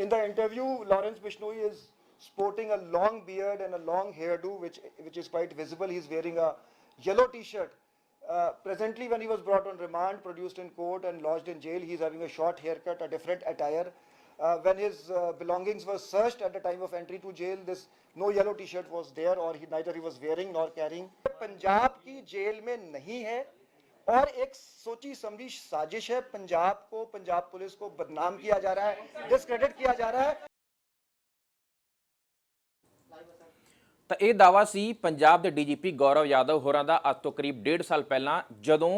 In the interview, Lawrence Bishnoi is sporting a long beard and a long hairdo, which which is quite visible. He's wearing a yellow T-shirt. Uh, presently, when he was brought on remand, produced in court, and lodged in jail, he's having a short haircut, a different attire. Uh, when his uh, belongings were searched at the time of entry to jail, this no yellow T-shirt was there, or he, neither he was wearing nor carrying. Punjab की jail में नहीं है और एक सोची समझी साजिश है पंजाब को पंजाब पुलिस को बदनाम किया जा रहा है डिस्क्रेडिट किया जा रहा है ਤਾਂ ਇਹ ਦਾਵਾ ਸੀ ਪੰਜਾਬ ਦੇ ਡੀਜੀਪੀ ਗੌਰਵ ਯਾਦਵ ਹੋਰਾਂ ਦਾ ਅੱਜ ਤੋਂ ਕਰੀਬ 1.5 ਸਾਲ ਪਹਿਲਾਂ ਜਦੋਂ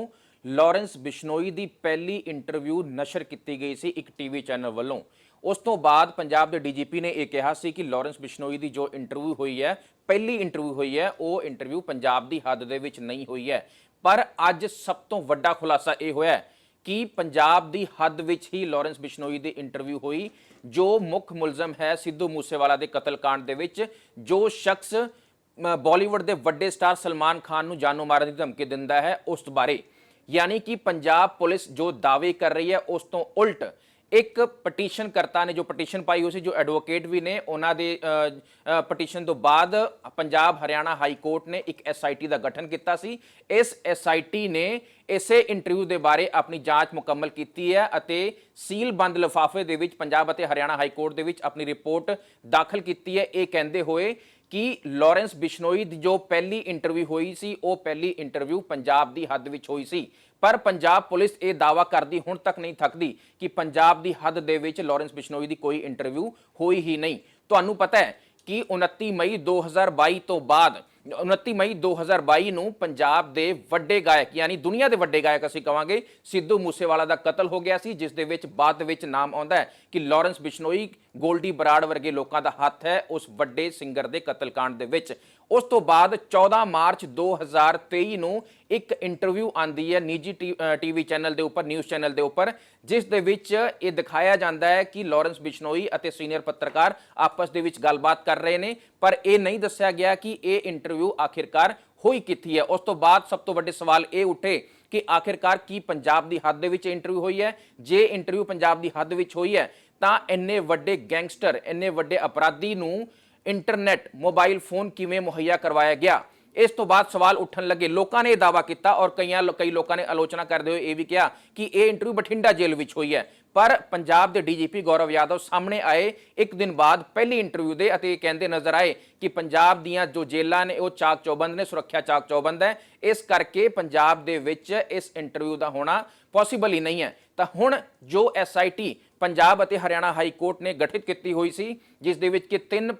ਲਾਰੈਂਸ ਬਿਸ਼ਨੋਈ ਦੀ ਪਹਿਲੀ ਇੰਟਰਵਿਊ ਨਸ਼ਰ ਕੀਤੀ ਗਈ ਸੀ ਇੱਕ ਟੀਵੀ ਚੈਨਲ ਵੱਲੋਂ ਉਸ ਤੋਂ ਬਾਅਦ ਪੰਜਾਬ ਦੇ ਡੀਜੀਪੀ ਨੇ ਇਹ ਕਿਹਾ ਸੀ ਕਿ ਲਾਰੈਂਸ ਬਿਸ਼ਨੋਈ ਦੀ ਜੋ ਇੰਟਰਵਿਊ ਹੋਈ ਹੈ ਪਹਿਲੀ ਇੰਟਰਵਿਊ ਹੋਈ ਹੈ ਉਹ ਇੰਟਰਵਿਊ ਪੰਜਾਬ ਦੀ ਹੱਦ ਦੇ ਵਿੱਚ ਨਹੀਂ ਹੋਈ ਹੈ ਪਰ ਅੱਜ ਸਭ ਤੋਂ ਵੱਡਾ ਖੁਲਾਸਾ ਇਹ ਹੋਇਆ ਕਿ ਪੰਜਾਬ ਦੀ ਹੱਦ ਵਿੱਚ ਹੀ ਲਾਰੈਂਸ ਬਿਸ਼ਨੋਈ ਦੀ ਇੰਟਰਵਿਊ ਹੋਈ ਜੋ ਮੁੱਖ ਮੁਲਜ਼ਮ ਹੈ ਸਿੱਧੂ ਮੂਸੇਵਾਲਾ ਦੇ ਕਤਲकांड ਦੇ ਵਿੱਚ ਜੋ ਸ਼ਖਸ ਅ, ਬਾਲੀਵੁੱਡ ਦੇ ਵੱਡੇ ਸਟਾਰ ਸਲਮਾਨ ਖਾਨ ਨੂੰ ਜਾਨੋਂ ਮਾਰਨ ਦੀ ਧਮਕੀ ਦਿੰਦਾ ਹੈ ਉਸ ਬਾਰੇ। ਯਾਨੀ ਕਿ ਪੰਜਾਬ ਪੁਲਿਸ ਜੋ ਦਾਅਵੇ ਕਰ ਰਹੀ ਹੈ ਉਸ ਤੋਂ ਉਲਟ ਇੱਕ ਪਟੀਸ਼ਨ ਕਰਤਾ ਨੇ, ਜੋ ਪਟੀਸ਼ਨ ਪਾਈ ਹੋਈ ਸੀ, ਜੋ ਐਡਵੋਕੇਟ ਵੀ ਨੇ, ਉਹਨਾਂ ਦੇ ਪਟੀਸ਼ਨ ਤੋਂ ਬਾਅਦ ਪੰਜਾਬ ਹਰਿਆਣਾ ਹਾਈ ਕੋਰਟ ਨੇ ਇੱਕ ਐਸਆਈਟੀ ਦਾ ਗਠਨ ਕੀਤਾ ਸੀ। ਇਸ ਐਸਆਈਟੀ ਨੇ ਇਸੇ ਇੰਟਰਵਿਊ ਦੇ ਬਾਰੇ ਆਪਣੀ ਜਾਂਚ ਮੁਕੰਮਲ ਕੀਤੀ ਹੈ ਅਤੇ ਸੀਲ ਬੰਦ ਲਿਫਾਫੇ ਦੇ ਵਿੱਚ ਪੰਜਾਬ ਅਤੇ ਹਰਿਆਣਾ ਹਾਈ ਕੋਰਟ ਦੇ ਵਿੱਚ ਆਪਣੀ ਰਿਪੋਰਟ ਦਾਖਲ ਕੀਤੀ ਹੈ। ਇਹ ਕਹਿੰਦੇ ਹੋਏ ਕਿ ਲਾਰੈਂਸ ਬਿਸ਼ਨੋਈ ਦੀ ਜੋ ਪਹਿਲੀ ਇੰਟਰਵਿਊ ਹੋਈ ਸੀ, ਉਹ ਪਹਿਲੀ ਇੰਟਰਵਿਊ ਪੰਜਾਬ ਦੀ ਹੱਦ ਵਿੱਚ ਹੋਈ ਸੀ। ਪਰ ਪੰਜਾਬ ਪੁਲਿਸ ਇਹ ਦਾਵਾ ਕਰਦੀ ਹੁਣ ਤੱਕ ਨਹੀਂ ਥੱਕਦੀ ਕਿ ਪੰਜਾਬ ਦੀ ਹੱਦ ਦੇ ਵਿੱਚ ਲਾਰੈਂਸ ਬਿਸ਼ਨੋਈ ਦੀ ਕੋਈ ਇੰਟਰਵਿਊ ਹੋਈ ਹੀ ਨਹੀਂ। ਤੁਹਾਨੂੰ ਪਤਾ ਹੈ ਕਿ 29 ਮਈ 2022 ਤੋਂ ਬਾਅਦ 29 ਮਈ 2022 ਨੂੰ ਪੰਜਾਬ ਦੇ ਵੱਡੇ ਗਾਇਕ ਯਾਨੀ ਦੁਨੀਆ ਦੇ ਵੱਡੇ ਗਾਇਕ ਅਸੀਂ ਕਵਾਂਗੇ, ਸਿੱਧੂ ਮੂਸੇਵਾਲਾ ਦਾ ਕਤਲ ਹੋ ਗਿਆ ਸੀ, ਜਿਸ ਦੇ ਵਿੱਚ ਬਾਅਦ ਦੇ ਵਿੱਚ ਨਾਮ ਆਉਂਦਾ ਹੈ ਕਿ ਲਾਰੈਂਸ ਬਿਸ਼ਨੋਈ ਗੋਲਡੀ ਬਰਾੜ ਵਰਗੇ ਲੋਕਾਂ ਦਾ ਹੱਥ ਹੈ ਉਸ ਵੱਡੇ ਸਿੰਗਰ ਦੇ ਕਤਲकांड ਦੇ ਵਿੱਚ। ਉਸ ਤੋਂ ਬਾਅਦ 14 ਮਾਰਚ 2023 ਨੂੰ ਇੱਕ ਇੰਟਰਵਿਊ ਆਂਦੀ ਹੈ ਨਿੱਜੀ ਟੀਵੀ ਚੈਨਲ ਦੇ ਉੱਪਰ, ਨਿਊਜ਼ ਚੈਨਲ ਦੇ ਉੱਪਰ, ਜਿਸ ਦੇ ਵਿੱਚ ਇਹ ਦਿਖਾਇਆ ਜਾਂਦਾ ਹੈ ਕਿ ਲਾਰੈਂਸ ਬਿਸ਼ਨੋਈ ਅਤੇ ਸੀਨੀਅਰ ਪੱਤਰਕਾਰ ਆਪਸ ਦੇ ਵਿੱਚ ਗੱਲਬਾਤ ਕਰ ਰਹੇ ਨੇ, ਪਰ ਇਹ ਨਹੀਂ ਦੱਸਿਆ ਗਿਆ ਕਿ ਇਹ ਇੰਟਰਵਿਊ ਆਖਿਰਕਾਰ ਹੋਈ ਕਿੱਥੀ ਹੈ। ਉਸ ਤੋਂ ਬਾਅਦ ਸਭ ਤੋਂ ਵੱਡੇ ਸਵਾਲ ਇਹ ਉੱਠੇ ਕਿ ਆਖਿਰਕਾਰ ਕੀ ਪੰਜਾਬ ਦੀ ਹੱਦ ਦੇ ਵਿੱਚ ਇੰਟਰਵਿਊ ਹੋਈ ਹੈ? ਜੇ ਇੰਟਰਵਿਊ ਪੰਜਾਬ ਦੀ ਹੱਦ ਵਿੱਚ ਹੋਈ ਹੈ, ਤਾਂ ਇੰਨੇ ਵੱਡੇ ਗੈਂਗਸਟਰ, ਇੰਨੇ ਵੱਡੇ ਅਪਰਾਧੀ ਨੂੰ ਇੰਟਰਨੈਟ ਮੋਬਾਈਲ ਫੋਨ ਕਿਵੇਂ ਮੁਹੱਈਆ ਕਰਵਾਇਆ ਗਿਆ? ਇਸ ਤੋਂ ਬਾਅਦ ਸਵਾਲ ਉੱਠਣ ਲੱਗੇ। ਲੋਕਾਂ ਨੇ ਇਹ ਦਾਵਾ ਕੀਤਾ ਔਰ ਕਈਆਂ ਕਈ ਲੋਕਾਂ ਨੇ ਆਲੋਚਨਾ ਕਰਦੇ ਹੋਏ ਇਹ ਵੀ ਕਿਹਾ ਕਿ ਇਹ ਇੰਟਰਵਿਊ ਬਠਿੰਡਾ ਜੇਲ੍ਹ ਵਿੱਚ ਹੋਈ ਹੈ। ਪਰ ਪੰਜਾਬ ਦੇ ਡੀਜੀਪੀ ਗੌਰਵ ਯਾਦਵ ਸਾਹਮਣੇ ਆਏ। ਇੱਕ ਦਿਨ ਬਾਅਦ ਪਹਿਲੀ ਇੰਟਰਵਿਊ ਦੇ ਅਤੇ ਇਹ ਕਹਿੰਦੇ ਨਜ਼ਰ ਆਏ ਕਿ ਪੰਜਾਬ ਦੀਆਂ ਜੋ ਜੇਲ੍ਹਾਂ ਨੇ, ਉਹ ਚਾਕ ਚੌਬੰਦ ਨੇ, ਸੁਰੱਖਿਆ ਚਾਕ ਚੌਬੰਦ ਹੈ। ਇਸ ਕਰਕੇ ਪੰਜਾਬ ਦੇ ਵਿੱਚ ਇਸ ਇੰਟਰਵਿਊ ਦਾ ਹੋਣਾ ਪੋਸੀਬਲ ਹੀ ਨਹੀਂ ਹੈ। ਤਾਂ ਹੁਣ ਜੋ ਐਸਆਈਟੀ ਪੰਜਾਬ ਅਤੇ ਹਰਿਆਣਾ ਹਾਈ ਕੋਰਟ ਨੇ ਗਠਿਤ ਕੀਤੀ ਹੋਈ ਸੀ, ਜਿਸ ਦੇ ਵਿੱਚ ਕਿ ਤਿੰਨ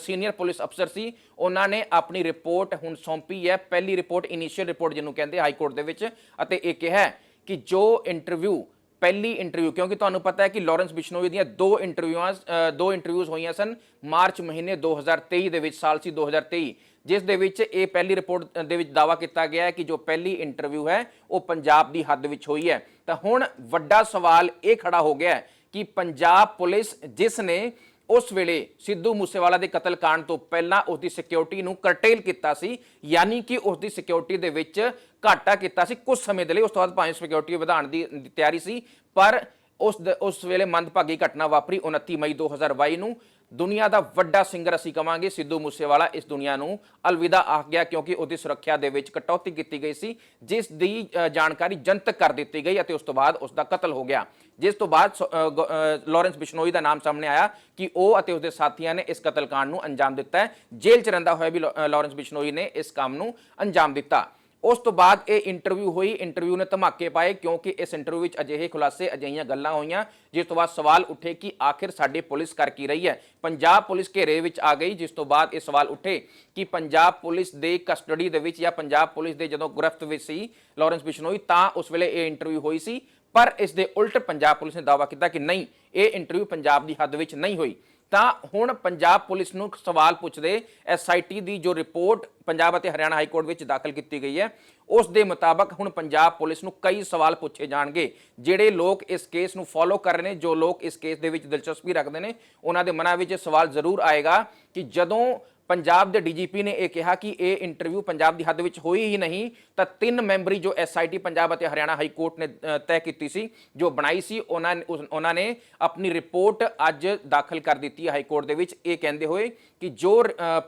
ਸੀਨੀਅਰ ਪੁਲਿਸ ਅਫਸਰ ਸੀ। ਉਹਨਾਂ ਨੇ ਆਪਣੀ ਰਿਪੋਰਟ ਹੁਣ ਸੌਂਪੀ ਹੈ। ਪਹਿਲੀ ਰਿਪੋਰਟ ਇਨੀਸ਼ੀਅਲ ਰਿਪੋਰਟ ਜਿਹਨੂੰ ਕਹਿੰਦੇ ਹਾਈ ਕੋਰਟ ਦੇ ਵਿੱਚ। ਅਤੇ ਇਹ ਕਿਹਾ ਕਿ ਜੋ ਇੰਟਰਵਿਊ ਪਹਿਲੀ ਇੰਟਰਵਿਊ ਕਿਉਂਕਿ ਤੁਹਾਨੂੰ ਪਤਾ ਹੈ ਕਿ ਲਾਰੈਂਸ ਬਿਸ਼ਨੋਈ ਦੀਆਂ ਦੋ ਇੰਟਰਵਿਊਆਂ ਦੋ ਇੰਟਰਵਿਊਜ਼ ਹੋਈਆਂ ਸਨ, ਮਾਰਚ ਮਹੀਨੇ 2023 ਦੇ ਵਿੱਚ, ਸਾਲ ਸੀ 2023 ਜਿਸ ਦੇ ਵਿੱਚ ਇਹ ਪਹਿਲੀ ਰਿਪੋਰਟ ਦੇ ਵਿੱਚ ਦਾਵਾ ਕੀਤਾ ਗਿਆ ਹੈ ਕਿ ਜੋ ਪਹਿਲੀ ਇੰਟਰਵਿਊ ਹੈ, ਉਹ ਪੰਜਾਬ ਦੀ ਹੱਦ ਵਿੱਚ ਹੋਈ ਹੈ। ਤਾਂ ਹੁਣ ਵੱਡਾ ਸਵਾਲ ਇਹ ਖੜਾ ਹੋ ਗਿਆ ਹੈ ਕਿ ਪੰਜਾਬ ਪੁਲਿਸ ਜਿਸ ਨੇ ਉਸ ਵੇਲੇ ਸਿੱਧੂ ਮੂਸੇਵਾਲਾ ਦੇ ਕਤਲ ਕਾਂਡ ਤੋਂ ਪਹਿਲਾਂ ਉਸ ਦੀ ਸਿਕਿਉਰਿਟੀ ਨੂੰ ਕਰਟੇਲ ਕੀਤਾ ਸੀ, ਯਾਨੀ ਕਿ ਉਸ ਦੀ ਸਿਕਿਉਰਿਟੀ ਦੇ ਵਿੱਚ ਘਾਟਾ ਕੀਤਾ ਸੀ ਕੁਝ ਸਮੇਂ ਦੇ ਲਈ ਉਸ ਤੋਂ ਬਾਅਦ ਭਾਵੇਂ ਸਿਕਿਉਰਿਟੀ ਵਧਾਉਣ ਦੀ ਤਿਆਰੀ ਸੀ, ਪਰ ਉਸ ਦ- ਉਸ ਵੇਲੇ ਮੰਦਭਾਗੀ ਘਟਨਾ ਵਾਪਰੀ 29 ਮਈ 2022 ਨੂੰ। ਦੁਨੀਆ ਦਾ ਵੱਡਾ ਸਿੰਗਰ ਅਸੀਂ ਕਵਾਂਗੇ ਸਿੱਧੂ ਮੂਸੇਵਾਲਾ। ਇਸ ਦੁਨੀਆ ਨੂੰ ਅਲਵਿਦਾ ਆਖ ਗਿਆ ਕਿਉਂਕਿ ਉਹਦੀ ਸੁਰੱਖਿਆ ਦੇ ਵਿੱਚ ਕਟੌਤੀ ਕੀਤੀ ਗਈ ਸੀ ਜਿਸ ਦੀ ਜਾਣਕਾਰੀ ਜਨਤਕ ਕਰ ਦਿੱਤੀ ਗਈ ਅਤੇ ਉਸ ਤੋਂ ਬਾਅਦ ਉਸ ਦਾ ਕਤਲ ਹੋ ਗਿਆ। ਜਿਸ ਤੋਂ ਬਾਅਦ ਸ- ਗ- ਅ, ਲਾਰੈਂਸ ਬਿਸ਼ਨੋਈ ਦਾ ਨਾਮ ਸਾਹਮਣੇ ਆਇਆ ਕਿ ਉਹ ਅਤੇ ਉਸਦੇ ਸਾਥੀਆਂ ਨੇ ਇਸ ਕਤਲकांड ਨੂੰ ਅੰਜਾਮ ਦਿੱਤਾ ਹੈ। ਜੇਲ੍ਹ ਚ ਰਹਿੰਦਾ ਹੋਇਆ ਵੀ ਲਾ- ਲਾਰੈਂਸ ਬਿਸ਼ਨੋਈ ਨੇ ਇਸ ਕੰਮ ਨੂੰ ਅੰਜਾਮ ਦਿੱਤਾ। ਉਸ ਤੋਂ ਬਾਅਦ ਇਹ ਇੰਟਰਵਿਊ ਹੋਈ। ਇੰਟਰਵਿਊ ਨੇ ਧਮਾਕੇ ਪਾਏ ਕਿਉਂਕਿ ਇਸ ਇੰਟਰਵਿਊ ਵਿੱਚ ਅਜਿਹੇ ਖੁਲਾਸੇ, ਅਜਿਹੀਆਂ ਗੱਲਾਂ ਹੋਈਆਂ, ਜਿਸ ਤੋਂ ਬਾਅਦ ਸਵਾਲ ਉੱਠੇ ਕਿ ਆਖਿਰ ਸਾਡੀ ਪੁਲਿਸ ਕਰ ਕੀ ਰਹੀ ਹੈ। ਪੰਜਾਬ ਪੁਲਿਸ ਘੇਰੇ ਵਿੱਚ ਆ ਗਈ, ਜਿਸ ਤੋਂ ਬਾਅਦ ਇਹ ਸਵਾਲ ਉੱਠੇ ਕਿ ਪੰਜਾਬ ਪੁਲਿਸ ਦੇ ਕਸਟਡੀ ਦੇ ਵਿੱਚ ਜਾਂ ਪੰਜਾਬ ਪੁਲਿਸ ਦੇ ਜਦੋਂ ਗ੍ਰਿਫਤ ਵਿੱਚ ਸੀ ਲਾਰੈਂਸ ਬਿਸ਼ਨੋਈ, ਤਾਂ ਉਸ ਵੇਲੇ ਇਹ ਇੰਟਰਵਿਊ ਹੋਈ ਸੀ। ਪਰ ਇਸ ਦੇ ਉਲਟ ਪੰਜਾਬ ਪੁਲਿਸ ਨੇ ਦਾਅਵਾ ਕੀਤਾ ਕਿ ਨਹੀਂ, ਇਹ ਇੰਟਰਵਿਊ ਪੰਜਾਬ ਦੀ ਹੱਦ ਵਿੱਚ ਨਹੀਂ ਹੋਈ। ਤਾਂ ਹੁਣ ਪੰਜਾਬ ਪੁਲਿਸ ਨੂੰ ਸਵਾਲ ਪੁੱਛਦੇ ਐਸਆਈਟੀ ਦੀ ਜੋ ਰਿਪੋਰਟ ਪੰਜਾਬ ਅਤੇ ਹਰਿਆਣਾ ਹਾਈ ਕੋਰਟ ਵਿੱਚ ਦਾਖਲ ਕੀਤੀ ਗਈ ਹੈ, ਉਸ ਦੇ ਮੁਤਾਬਕ ਹੁਣ ਪੰਜਾਬ ਪੁਲਿਸ ਨੂੰ ਕਈ ਸਵਾਲ ਪੁੱਛੇ ਜਾਣਗੇ। ਜਿਹੜੇ ਲੋਕ ਇਸ ਕੇਸ ਨੂੰ ਫੋਲੋ ਕਰ ਰਹੇ ਨੇ, ਜੋ ਲੋਕ ਇਸ ਕੇਸ ਦੇ ਵਿੱਚ ਦਿਲਚਸਪੀ ਰੱਖਦੇ ਨੇ, ਉਹਨਾਂ ਦੇ ਮਨਾਂ ਵਿੱਚ ਇਹ ਸਵਾਲ ਜ਼ਰੂਰ ਆਏਗਾ ਕਿ ਜਦੋਂ ਪੰਜਾਬ ਦੇ ਡੀਜੀਪੀ ਨੇ ਇਹ ਕਿਹਾ ਕਿ ਇਹ ਇੰਟਰਵਿਊ ਪੰਜਾਬ ਦੀ ਹੱਦ ਵਿੱਚ ਹੋਈ ਹੀ ਨਹੀਂ, ਤਾਂ ਤਿੰਨ ਮੈਂਬਰੀ ਜੋ ਐਸਆਈਟੀ ਪੰਜਾਬ ਅਤੇ ਹਰਿਆਣਾ ਹਾਈ ਕੋਰਟ ਨੇ ਤੈਅ ਕੀਤੀ ਸੀ, ਜੋ ਬਣਾਈ ਸੀ, ਉਹਨਾਂ ਨੇ ਉਹਨਾਂ ਨੇ ਆਪਣੀ ਰਿਪੋਰਟ ਅੱਜ ਦਾਖਲ ਕਰ ਦਿੱਤੀ ਹੈ ਹਾਈ ਕੋਰਟ ਦੇ ਵਿੱਚ। ਇਹ ਕਹਿੰਦੇ ਹੋਏ ਕਿ ਜੋ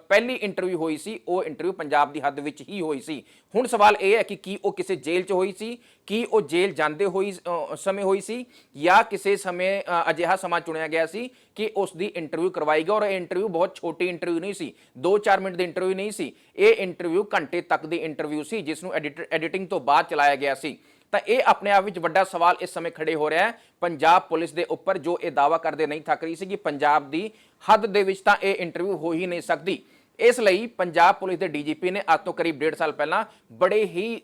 ਪਹਿਲੀ ਇੰਟਰਵਿਊ ਹੋਈ ਸੀ, ਉਹ ਇੰਟਰਵਿਊ ਪੰਜਾਬ ਦੀ ਹੱਦ ਵਿੱਚ ਹੀ ਹੋਈ ਸੀ। ਹੁਣ ਸਵਾਲ ਇਹ ਹੈ ਕਿ ਕੀ ਉਹ ਕਿਸੇ ਜੇਲ੍ਹ 'ਚ ਹੋਈ ਸੀ? ਕੀ ਉਹ ਜੇਲ੍ਹ ਜਾਂਦੇ ਹੋਈ ਸਮੇਂ ਹੋਈ ਸੀ? ਜਾਂ ਕਿਸੇ ਸਮੇਂ ਅਜਿਹਾ ਸਮਾਂ ਚੁਣਿਆ ਗਿਆ ਸੀ ਕਿ ਉਸ ਦੀ ਇੰਟਰਵਿਊ ਕਰਵਾਈ ਗਈ ਔਰ ਇਹ ਇੰਟਰਵਿਊ ਬਹੁਤ ਛੋਟੀ ਇੰਟਰਵਿਊ ਨਹੀਂ ਸੀ। 2-4 ਮਿੰਟ ਦੀ ਇੰਟਰਵਿਊ ਨਹੀਂ ਸੀ। ਇਹ ਇੰਟਰਵਿਊ ਘੰਟੇ ਤੱਕ ਦੀ ਇੰਟਰਵਿਊ ਸੀ, ਜਿਸ ਨੂੰ ਐਡੀਟਿੰਗ ਤੋਂ ਬਾਅਦ ਚਲਾਇਆ ਗਿਆ ਸੀ। ਤਾਂ ਇਹ ਆਪਣੇ ਆਪ ਵਿੱਚ ਵੱਡਾ ਸਵਾਲ ਇਸ ਸਮੇਂ ਖੜੇ ਹੋ ਰਿਹਾ ਹੈ। ਪੰਜਾਬ ਪੁਲਿਸ ਦੇ ਉੱਪਰ ਜੋ ਇਹ ਦਾਵਾ ਕਰਦੇ ਨਹੀਂ ਥੱਕ ਰਹੀ ਸੀ ਕਿ ਪੰਜਾਬ ਦੀ ਹੱਦ ਦੇ ਵਿੱਚ ਤਾਂ ਇਹ ਇੰਟਰਵਿਊ ਹੋ ਹੀ ਨਹੀਂ ਸਕਦੀ। ਇਸ ਲਈ ਪੰਜਾਬ ਪੁਲਿਸ ਦੇ ਡੀਜੀਪੀ ਨੇ ਅੱਜ ਤੋਂ ਕਰੀਬ 1.5 ਸਾਲ ਪਹਿਲਾਂ ਬੜੇ ਹੀ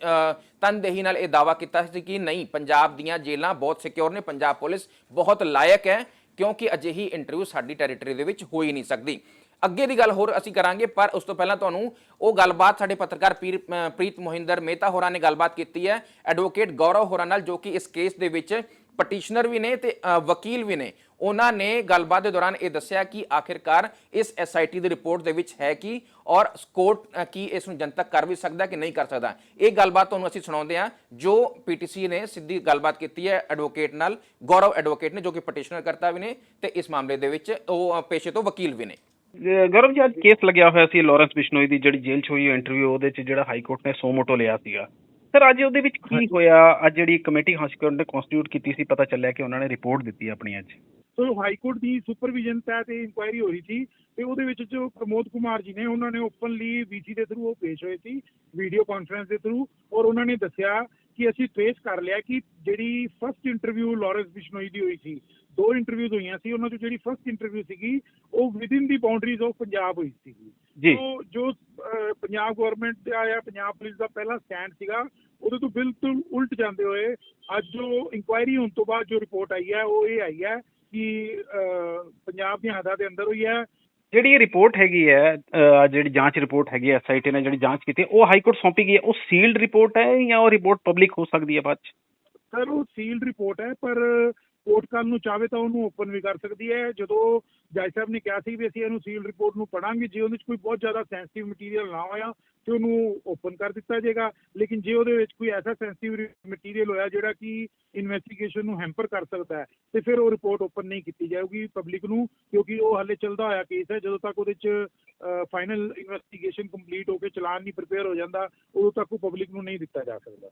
ਤਨਦੇਹੀ ਨਾਲ ਇਹ ਦਾਵਾ ਕੀਤਾ ਸੀ ਕਿ ਨਹੀਂ, ਪੰਜਾਬ ਦੀਆਂ ਜੇਲ੍ਹਾਂ ਬਹੁਤ ਸਿਕਿਉਰ ਨੇ, ਪੰਜਾਬ ਪੁਲਿਸ ਬਹੁਤ ਲਾਇਕ ਹੈ, ਕਿਉਂਕਿ ਅਜਿਹੀ ਇੰਟਰਵਿਊ ਸਾਡੀ ਟੈਰੀਟਰੀ ਦੇ ਵਿੱਚ ਹੋ ਹੀ ਨਹੀਂ ਸਕਦੀ। ਅੱਗੇ ਦੀ ਗੱਲ ਹੋਰ ਅਸੀਂ ਕਰਾਂਗੇ, ਪਰ ਉਸ ਤੋਂ ਪਹਿਲਾਂ ਤੁਹਾਨੂੰ ਉਹ ਗੱਲਬਾਤ ਸਾਡੇ ਪੱਤਰਕਾਰ ਪੀਰ- ਪ੍ਰੀਤ ਮੋਹਿੰਦਰ ਮਹਿਤਾ ਹੋਰਾਂ ਨੇ ਗੱਲਬਾਤ ਕੀਤੀ ਹੈ ਐਡਵੋਕੇਟ ਗੌਰਵ ਹੋਰਾਂ ਨਾਲ, ਜੋ ਕਿ ਇਸ ਕੇਸ ਦੇ ਵਿੱਚ ਪਟੀਸ਼ਨਰ ਵੀ ਨੇ ਤੇ ਵਕੀਲ ਵੀ ਨੇ। ਉਹਨਾਂ ਨੇ ਗੱਲਬਾਤ ਦੇ ਦੌਰਾਨ ਇਹ ਦੱਸਿਆ ਕਿ ਆਖਿਰਕਾਰ ਇਸ ਐਸਆਈਟੀ ਦੀ ਰਿਪੋਰਟ ਦੇ ਵਿੱਚ ਹੈ ਕਿ ਔਰ ਕੋਰਟ ਕੀ ਇਸ ਨੂੰ ਜਨਤਕ ਕਰ ਵੀ ਸਕਦਾ ਕਿ ਨਹੀਂ ਕਰ ਸਕਦਾ। ਇਹ ਗੱਲਬਾਤ ਤੁਹਾਨੂੰ ਅਸੀਂ ਸੁਣਾਉਂਦੇ ਹਾਂ, ਜੋ ਪੀਟੀਸੀ ਨੇ ਸਿੱਧੀ ਗੱਲਬਾਤ ਕੀਤੀ ਹੈ ਐਡਵੋਕੇਟ ਨਾਲ, ਗੌਰਵ ਐਡਵੋਕੇਟ ਨੇ, ਜੋ ਕਿ ਪਟੀਸ਼ਨਰ ਕਰਤਾ ਵੀ ਨੇ ਤੇ ਇਸ ਮਾਮਲੇ ਦੇ ਵਿੱਚ ਉਹ ਪੇਸ਼ੇ ਤੋਂ ਵਕੀਲ ਵੀ ਨੇ। ਅਹ ਗੌਰਵ ਜੀ, ਅੱਜ ਕੇਸ ਲੱਗਿਆ ਹੋਇਆ ਸੀ ਲਾਰੈਂਸ ਬਿਸ਼ਨੋਈ ਦੀ, ਜਿਹੜੀ ਜੇਲ੍ਹ 'ਚ ਹੋਈ ਇੰਟਰਵਿਊ ਉਹਦੇ 'ਚ ਜਿਹੜਾ ਹਾਈ ਕੋਰਟ ਨੇ ਸੋ ਮੋਟੋ ਲਿਆ ਸੀਗਾ। ਸਰ ਅੱਜ ਉਹਦੇ ਵਿੱਚ ਕੀ ਹੋਇਆ? ਅੱਜ ਜਿਹੜੀ ਕਮੇਟੀ ਹਾਈ ਕੋਰਟ ਨੇ ਕਨਸਟੀਟਿਊਟ ਕੀਤੀ ਸੀ ਪਤਾ ਚੱਲਿਆ ਕਿ ਉਹਨਾਂ ਨੇ ਰਿਪੋਰਟ ਦਿੱਤੀ ਆਪਣੀ ਅੱਜ। ਸੋ ਹਾਈ ਕੋਰਟ ਦੀ ਸੁਪਰਵਿਜ਼ਨ ਤਹਿਤ ਇਹ ਇਨਕੁਆਇਰੀ ਹੋ ਰਹੀ ਸੀ ਤੇ ਉਹਦੇ ਵਿੱਚ ਜੋ ਪ੍ਰਮੋਦ ਕੁਮਾਰ ਜੀ ਨੇ ਉਹਨਾਂ ਨੇ ਓਪਨਲੀ ਵੀਸੀ ਦੇ ਥਰੂ ਉਹ ਪੇਸ਼ ਹੋਏ ਸੀ ਵੀਡੀਓ ਕਾਨਫਰੰਸ ਦੇ ਥਰੂ ਔਰ ਉਹਨਾਂ ਨੇ ਦੱਸਿਆ ਕਿ ਅਸੀਂ ਟ੍ਰੇਸ ਕਰ ਲਿਆ ਕਿ ਜਿਹੜੀ ਫਰਸਟ ਇੰਟਰਵਿਊ ਲਾਰੈਂਸ ਬਿਸ਼ਨੋਈ ਦੀ ਹੋਈ ਸੀ ਦੋ ਇੰਟਰਵਿਊਜ਼ ਹੋਈਆਂ ਸੀ ਉਹਨਾਂ ਚੋਂ ਜਿਹੜੀ ਫਰਸਟ ਇੰਟਰਵਿਊ ਸੀਗੀ ਉਹ within the boundaries of Punjab ਹੋਈ ਸੀਗੀ ਜੀ। ਜੋ ਪੰਜਾਬ ਗਵਰਨਮੈਂਟ ਦਾ ਜਾਂ ਪੰਜਾਬ ਪੁਲਿਸ ਦਾ ਪਹਿਲਾ ਸਟੈਂਡ ਸੀਗਾ ਉਹਦੇ ਤੋਂ ਬਿਲਕੁਲ ਉਲਟ ਜਾਂਦੇ ਹੋਏ ਅੱਜ ਜੋ ਇਨਕੁਆਇਰੀ ਹੋਣ ਤੋਂ ਬਾਅਦ ਜੋ ਰਿਪੋਰਟ ਆਈ ਹੈ ਉਹ ਇਹ ਆਈ ਹੈ ਕਿ ਪੰਜਾਬ ਦੀਆਂ ਹੱਦਾਂ ਦੇ ਅੰਦਰ ਹੋਈ ਹੈ ਜਿਹੜੀ ਇਹ ਰਿਪੋਰਟ ਹੈਗੀ ਹੈ, ਅਹ ਜਿਹੜੀ ਜਾਂਚ ਰਿਪੋਰਟ ਹੈਗੀ ਹੈ ਐਸਆਈਟੀ ਨੇ ਜਿਹੜੀ ਜਾਂਚ ਕੀਤੀ, ਉਹ ਹਾਈ ਕੋਰਟ ਸੌਂਪੀ ਗਈ ਹੈ। ਉਹ ਸੀਲਡ ਰਿਪੋਰਟ ਹੈ ਜਾਂ ਉਹ ਰਿਪੋਰਟ ਪਬਲਿਕ ਹੋ ਸਕਦੀ ਹੈ ਬਾਅਦ 'ਚ? ਸਰ ਉਹ ਸੀਲਡ ਰਿਪੋਰਟ ਹੈ, ਪਰ ਕੋਰਟ ਕੱਲ ਨੂੰ ਚਾਹੇ ਤਾਂ ਉਹਨੂੰ ਓਪਨ ਵੀ ਕਰ ਸਕਦੀ ਹੈ। ਜਦੋਂ ਜੱਜ ਸਾਹਿਬ ਨੇ ਕਿਹਾ ਸੀ ਵੀ ਅਸੀਂ ਇਹਨੂੰ ਸੀਲਡ ਰਿਪੋਰਟ ਨੂੰ ਪੜਾਂਗੇ ਜੇ ਉਹਦੇ ਵਿੱਚ ਕੋਈ ਬਹੁਤ ਜ਼ਿਆਦਾ ਸੈਂਸਿਟਿਵ ਮਟੀਰੀਅਲ ਨਾ ਹੋਇਆ, ਤੇ ਉਹਨੂੰ ਓਪਨ ਕਰ ਦਿੱਤਾ ਜਾਏਗਾ। ਲੇਕਿਨ ਜੇ ਉਹਦੇ ਵਿੱਚ ਕੋਈ ਐਸਾ ਸੈਂਸਿਟਿਵ ਮਟੀਰੀਅਲ ਹੋਇਆ ਜਿਹੜਾ ਕਿ ਇਨਵੈਸਟੀਗੇਸ਼ਨ ਨੂੰ ਹੈਂਪਰ ਕਰ ਸਕਦਾ ਹੈ, ਤੇ ਫਿਰ ਉਹ ਰਿਪੋਰਟ ਓਪਨ ਨਹੀਂ ਕੀਤੀ ਜਾਊਗੀ ਪਬਲਿਕ ਨੂੰ, ਕਿਉਂਕਿ ਉਹ ਹਾਲੇ ਚੱਲਦਾ ਹੋਇਆ ਕੇਸ ਹੈ। ਜਦੋਂ ਤੱਕ ਉਹਦੇ 'ਚ ਫਾਈਨਲ ਇਨਵੈਸਟੀਗੇਸ਼ਨ ਕੰਪਲੀਟ ਹੋ ਕੇ ਚਲਾਨ ਨਹੀਂ ਪ੍ਰਿਪੇਅਰ ਹੋ ਜਾਂਦਾ, ਉਦੋਂ ਤੱਕ ਉਹ ਪਬਲਿਕ ਨੂੰ ਨਹੀਂ ਦਿੱਤਾ ਜਾ ਸਕਦਾ।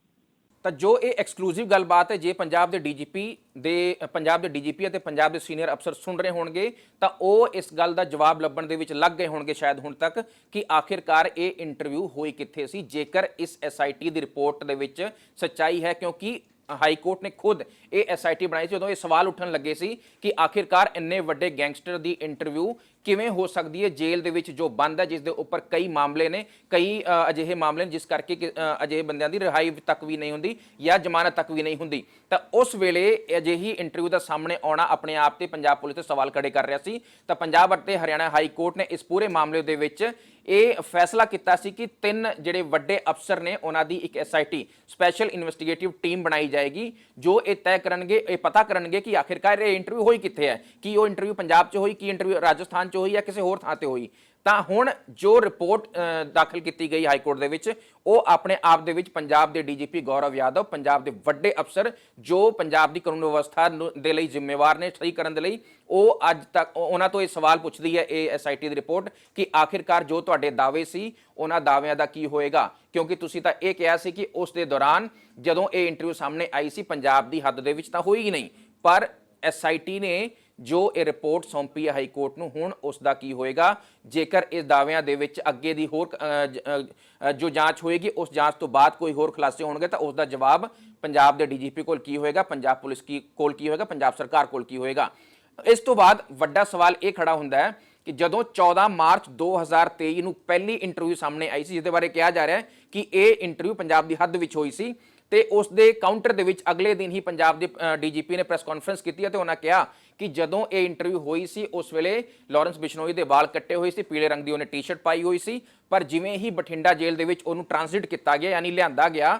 ਤਾਂ ਜੋ ਇਹ ਐਕਸਕਲੂਸਿਵ ਗੱਲਬਾਤ ਹੈ, ਜੇ ਪੰਜਾਬ ਦੇ ਡੀਜੀਪੀ ਦੇ, ਪੰਜਾਬ ਦੇ ਡੀਜੀਪੀ ਅਤੇ ਪੰਜਾਬ ਦੇ ਸੀਨੀਅਰ ਅਫਸਰ ਸੁਣ ਰਹੇ ਹੋਣਗੇ, ਤਾਂ ਉਹ ਇਸ ਗੱਲ ਦਾ ਜਵਾਬ ਲੱਭਣ ਦੇ ਵਿੱਚ ਲੱਗ ਗਏ ਹੋਣਗੇ ਸ਼ਾਇਦ ਹੁਣ ਤੱਕ ਕਿ ਆਖਿਰਕਾਰ ਇਹ ਇੰਟਰਵਿਊ ਹੋਈ ਕਿੱਥੇ ਸੀ, ਜੇਕਰ ਇਸ ਐਸਆਈਟੀ ਦੀ ਰਿਪੋਰਟ ਦੇ ਵਿੱਚ ਸੱਚਾਈ ਹੈ, ਕਿਉਂਕਿ ਹਾਈ ਕੋਰਟ ਨੇ ਖੁਦ ਇਹ ਐਸਆਈਟੀ ਬਣਾਈ ਸੀ ਉਦੋਂ ਇਹ ਸਵਾਲ ਉੱਠਣ ਲੱਗੇ ਸੀ ਕਿ ਆਖਿਰਕਾਰ ਇੰਨੇ ਵੱਡੇ ਗੈਂਗਸਟਰ ਦੀ ਇੰਟਰਵਿਊ ਕਿਵੇਂ ਹੋ ਸਕਦੀ ਹੈ ਜੇਲ੍ਹ ਦੇ ਵਿੱਚ ਜੋ ਬੰਦ ਹੈ ਜਿਸ ਦੇ ਉੱਪਰ ਕਈ ਮਾਮਲੇ ਨੇ ਕਈ ਅਜਿਹੇ ਮਾਮਲੇ ਨੇ ਜਿਸ ਕਰਕੇ ਕਿ, ਅਜਿਹੇ ਬੰਦਿਆਂ ਦੀ ਰਿਹਾਈ ਤੱਕ ਵੀ ਨਹੀਂ ਹੁੰਦੀ ਜਾਂ ਜ਼ਮਾਨਤ ਤੱਕ ਵੀ ਨਹੀਂ ਹੁੰਦੀ। ਤਾਂ ਉਸ ਵੇਲੇ ਅਜਿਹੀ ਇੰਟਰਵਿਊ ਦਾ ਸਾਹਮਣੇ ਆਉਣਾ ਆਪਣੇ ਆਪ ਤੇ ਪੰਜਾਬ ਪੁਲਿਸ ਤੇ ਸਵਾਲ ਖੜੇ ਕਰ ਰਿਹਾ ਸੀ। ਤਾਂ ਪੰਜਾਬ ਅਤੇ ਹਰਿਆਣਾ ਹਾਈ ਕੋਰਟ ਨੇ ਇਸ ਪੂਰੇ ਮਾਮਲੇ ਦੇ ਵਿੱਚ ਇਹ ਫੈਸਲਾ ਕੀਤਾ ਸੀ ਕਿ ਤਿੰਨ ਜਿਹੜੇ ਵੱਡੇ ਅਫਸਰ ਨੇ ਉਹਨਾਂ ਦੀ ਇੱਕ ਐਸਆਈਟੀ ਸਪੈਸ਼ਲ ਇਨਵੈਸਟੀਗੇਟਿਵ ਟੀਮ ਬਣਾਈ ਜਾਏਗੀ ਜੋ ਇਹ ਤੈਅ ਕਰਨਗੇ, ਇਹ ਪਤਾ ਕਰਨਗੇ ਕਿ ਆਖਿਰਕਾਰ ਇਹ ਇੰਟਰਵਿਊ ਹੋਈ ਕਿੱਥੇ ਹੈ? ਕੀ ਉਹ ਇੰਟਰਵਿਊ ਪੰਜਾਬ 'ਚ ਹੋਈ, ਕੀ ਇੰਟਰਵਿਊ ਰਾਜਸਥਾਨ 'ਚ ਹੋਈ ਜਾਂ ਕਿਸੇ ਹੋਰ ਥਾਂ ਤੇ ਹੋਈ? ਤਾਂ ਹੁਣ ਜੋ ਰਿਪੋਰਟ ਦਾਖਲ ਕੀਤੀ ਗਈ ਹਾਈ ਕੋਰਟ ਦੇ ਵਿੱਚ, ਉਹ ਆਪਣੇ ਆਪ ਦੇ ਵਿੱਚ ਪੰਜਾਬ ਦੇ ਡੀਜੀਪੀ ਗੌਰਵ ਯਾਦਵ, ਪੰਜਾਬ ਦੇ ਵੱਡੇ ਅਫਸਰ ਜੋ ਪੰਜਾਬ ਦੀ ਕਾਨੂੰਨ ਵਿਵਸਥਾ ਨੂੰ- ਦੇ ਲਈ ਜ਼ਿੰਮੇਵਾਰ ਨੇ ਸਹੀ ਕਰਨ ਦੇ ਲਈ, ਉਹ ਅੱਜ ਤੱਕ ਉਹਨਾਂ ਤੋਂ ਇਹ ਸਵਾਲ ਪੁੱਛਦੀ ਹੈ ਇਹ ਐਸਆਈਟੀ ਦੀ ਰਿਪੋਰਟ ਕਿ ਆਖਿਰਕਾਰ ਜੋ ਤੁਹਾਡੇ ਦਾਅਵੇ ਸੀ, ਉਹਨਾਂ ਦਾਅਵਿਆਂ ਦਾ ਕੀ ਹੋਏਗਾ? ਕਿਉਂਕਿ ਤੁਸੀਂ ਤਾਂ ਇਹ ਕਿਹਾ ਸੀ ਕਿ ਉਸ ਦੇ ਦੌਰਾਨ ਜਦੋਂ ਇਹ ਇੰਟਰਵਿਊ ਸਾਹਮਣੇ ਆਈ ਸੀ, ਪੰਜਾਬ ਦੀ ਹੱਦ ਦੇ ਵਿੱਚ ਤਾਂ ਹੋਈ ਹੀ ਨਹੀਂ, ਪਰ ਐਸਆਈਟੀ ਨੇ ਜੋ ਇਹ ਰਿਪੋਰਟ ਸੌਂਪੀ ਹੈ ਹਾਈ ਕੋਰਟ ਨੂੰ, ਹੁਣ ਉਸ ਦਾ ਕੀ ਹੋਏਗਾ? ਜੇਕਰ ਇਸ ਦਾਅਵਿਆਂ ਦੇ ਵਿੱਚ ਅੱਗੇ ਦੀ ਹੋਰ ਜੋ ਜਾਂਚ ਹੋਏਗੀ, ਉਸ ਜਾਂਚ ਤੋਂ ਬਾਅਦ ਕੋਈ ਹੋਰ ਖੁਲਾਸੇ ਹੋਣਗੇ, ਤਾਂ ਉਸ ਦਾ ਜਵਾਬ ਪੰਜਾਬ ਦੇ ਡੀਜੀਪੀ ਕੋਲ ਕੀ ਹੋਏਗਾ? ਪੰਜਾਬ ਪੁਲਿਸ ਕੀ, ਕੋਲ ਕੀ ਹੋਏਗਾ? ਪੰਜਾਬ ਸਰਕਾਰ ਕੋਲ ਕੀ ਹੋਏਗਾ? ਇਸ ਤੋਂ ਬਾਅਦ ਵੱਡਾ ਸਵਾਲ ਇਹ ਖੜਾ ਹੁੰਦਾ ਹੈ ਕਿ ਜਦੋਂ 14 ਮਾਰਚ 2023 ਨੂੰ ਪਹਿਲੀ ਇੰਟਰਵਿਊ ਸਾਹਮਣੇ ਆਈ ਸੀ, ਜਿਹਦੇ ਬਾਰੇ ਕਿਹਾ ਜਾ ਰਿਹਾ ਹੈ ਕਿ ਇਹ ਇੰਟਰਵਿਊ ਪੰਜਾਬ ਦੀ ਹੱਦ ਵਿੱਚ ਹੋਈ ਸੀ ਤੇ ਉਸ ਦੇ ਕਾਊਂਟਰ ਦੇ ਵਿੱਚ ਅਗਲੇ ਦਿਨ ਹੀ ਪੰਜਾਬ ਦੇ ਡੀਜੀਪੀ ਨੇ ਪ੍ਰੈਸ ਕਾਨਫਰੰਸ ਕੀਤੀ ਅਤੇ ਉਹਨਾਂ ਕਿਹਾ ਕਿ ਜਦੋਂ ਇਹ ਇੰਟਰਵਿਊ ਹੋਈ ਸੀ, ਉਸ ਵੇਲੇ ਲਾਰੈਂਸ ਬਿਸ਼ਨੋਈ ਦੇ ਵਾਲ ਕੱਟੇ ਹੋਏ ਸੀ, ਪੀਲੇ ਰੰਗ ਦੀ ਉਹਨੇ ਟੀ-ਸ਼ਰਟ ਪਾਈ ਹੋਈ ਸੀ, ਪਰ ਜਿਵੇਂ ਹੀ ਬਠਿੰਡਾ ਜੇਲ੍ਹ ਦੇ ਵਿੱਚ ਉਹਨੂੰ ਟ੍ਰਾਂਜ਼ਿਟ ਕੀਤਾ ਗਿਆ, ਯਾਨੀ ਲਿਆਂਦਾ ਗਿਆ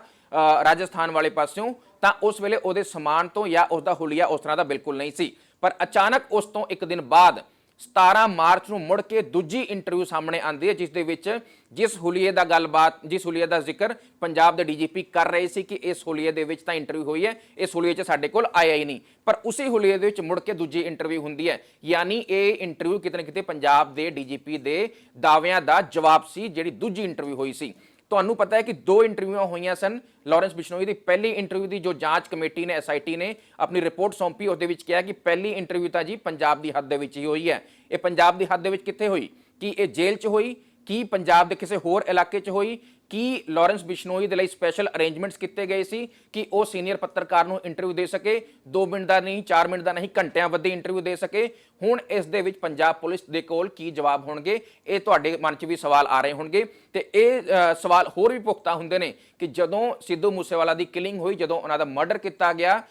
ਰਾਜਸਥਾਨ ਵਾਲੇ ਪਾਸਿਓਂ, ਤਾਂ ਉਸ ਵੇਲੇ ਉਹਦੇ ਸਮਾਨ ਤੋਂ ਜਾਂ ਉਸ ਦਾ ਹੁਲੀਆ ਉਸ ਤਰ੍ਹਾਂ ਦਾ ਬਿਲਕੁਲ ਨਹੀਂ ਸੀ। ਪਰ ਅਚਾਨਕ ਉਸ ਤੋਂ ਇੱਕ ਦਿਨ ਬਾਅਦ 17 ਮਾਰਚ ਨੂੰ ਮੁੜ ਕੇ ਦੂਜੀ ਇੰਟਰਵਿਊ ਸਾਹਮਣੇ ਆਂਦੀ ਹੈ, ਜਿਸ ਦੇ ਵਿੱਚ ਜਿਸ ਹੁਲੀਏ ਦਾ ਗੱਲਬਾਤ, ਜਿਸ ਹੁਲੀਏ ਦਾ ਜ਼ਿਕਰ ਪੰਜਾਬ ਦੇ ਡੀਜੀਪੀ ਕਰ ਰਹੇ ਸੀ ਕਿ ਇਸ ਹੁਲੀਏ ਦੇ ਵਿੱਚ ਤਾਂ ਇੰਟਰਵਿਊ ਹੋਈ ਹੈ, ਇਸ ਹੁਲੀਏ 'ਚ ਸਾਡੇ ਕੋਲ ਆਇਆ ਹੀ ਨਹੀਂ। ਪਰ ਉਸੇ ਹੁਲੀਏ ਦੇ ਵਿੱਚ ਮੁੜ ਕੇ ਦੂਜੀ ਇੰਟਰਵਿਊ ਹੁੰਦੀ ਹੈ। ਯਾਨੀ ਇਹ ਇੰਟਰਵਿਊ ਕਿਤੇ ਨਾ ਕਿਤੇ ਪੰਜਾਬ ਦੇ ਡੀਜੀਪੀ ਦੇ ਦਾਅਵਿਆਂ ਦਾ ਜਵਾਬ ਸੀ, ਜਿਹੜੀ ਦੂਜੀ ਇੰਟਰਵਿਊ ਹੋਈ ਸੀ। ਤੁਹਾਨੂੰ ਪਤਾ ਹੈ ਕਿ ਦੋ ਇੰਟਰਵਿਊਆਂ ਹੋਈਆਂ ਸਨ। ਲਾਰੈਂਸ ਬਿਸ਼ਨੋਈ ਦੀ ਪਹਿਲੀ ਇੰਟਰਵਿਊ ਦੀ ਜੋ ਜਾਂਚ ਕਮੇਟੀ ਨੇ ਐਸਆਈਟੀ ਨੇ ਆਪਣੀ ਰਿਪੋਰਟ ਸੌਂਪੀ, ਉਹਦੇ ਵਿੱਚ ਕਿਹਾ ਕਿ ਪਹਿਲੀ ਇੰਟਰਵਿਊ ਤਾਂ ਜੀ ਪੰਜਾਬ ਦੀ ਹੱਦ ਦੇ ਵਿੱਚ ਹੀ ਹੋਈ ਹੈ। ਇਹ ਪੰਜਾਬ ਦੀ ਹੱਦ ਦੇ ਵਿੱਚ ਕਿੱਥੇ ਹੋਈ? ਕੀ ਇਹ ਜੇਲ੍ਹ 'ਚ ਹੋਈ? ਕੀ ਪੰਜਾਬ ਦੇ ਕਿਸੇ ਹੋਰ ਇਲਾਕੇ 'ਚ ਹੋਈ? ਕੀ ਲਾਰੈਂਸ ਬਿਸ਼ਨੋਈ ਦੇ ਲਈ ਸਪੈਸ਼ਲ ਅਰੇਂਜਮੈਂਟਸ ਕੀਤੇ ਗਏ ਸੀ? ਕਿ ਉਹ ਸੀਨੀਅਰ ਪੱਤਰਕਾਰ ਨੂੰ ਇੰਟਰਵਿਊ ਦੇ ਸਕੇ? 2 ਮਿੰਟ ਦਾ ਨਹੀਂ 4 ਮਿੰਟ ਦਾ ਨਹੀਂ, ਘੰਟਿਆਂ ਵੱਧੀ ਇੰਟਰਵਿਊ ਦੇ ਸਕੇ? ਹੁਣ ਇਸ ਦੇ ਵਿੱਚ ਪੰਜਾਬ ਪੁਲਿਸ ਦੇ ਕੋਲ ਕੀ ਜਵਾਬ ਹੋਣਗੇ? ਇਹ ਤੁਹਾਡੇ ਮਨ 'ਚ ਵੀ ਸਵਾਲ ਆ ਰਹੇ ਹੋਣਗੇ। ਤੇ ਇਹ ਸਵਾਲ ਹੋਰ ਵੀ ਪੁਖਤਾ ਹੁੰਦੇ ਨੇ ਕਿ ਜਦੋਂ ਸਿੱਧੂ ਮੂਸੇਵਾਲਾ ਦੀ ਕਿਲਿੰਗ ਹੋਈ, ਜਦੋਂ ਉਹਨਾਂ ਦਾ ਮਰਡਰ ਕੀਤਾ ਗਿਆ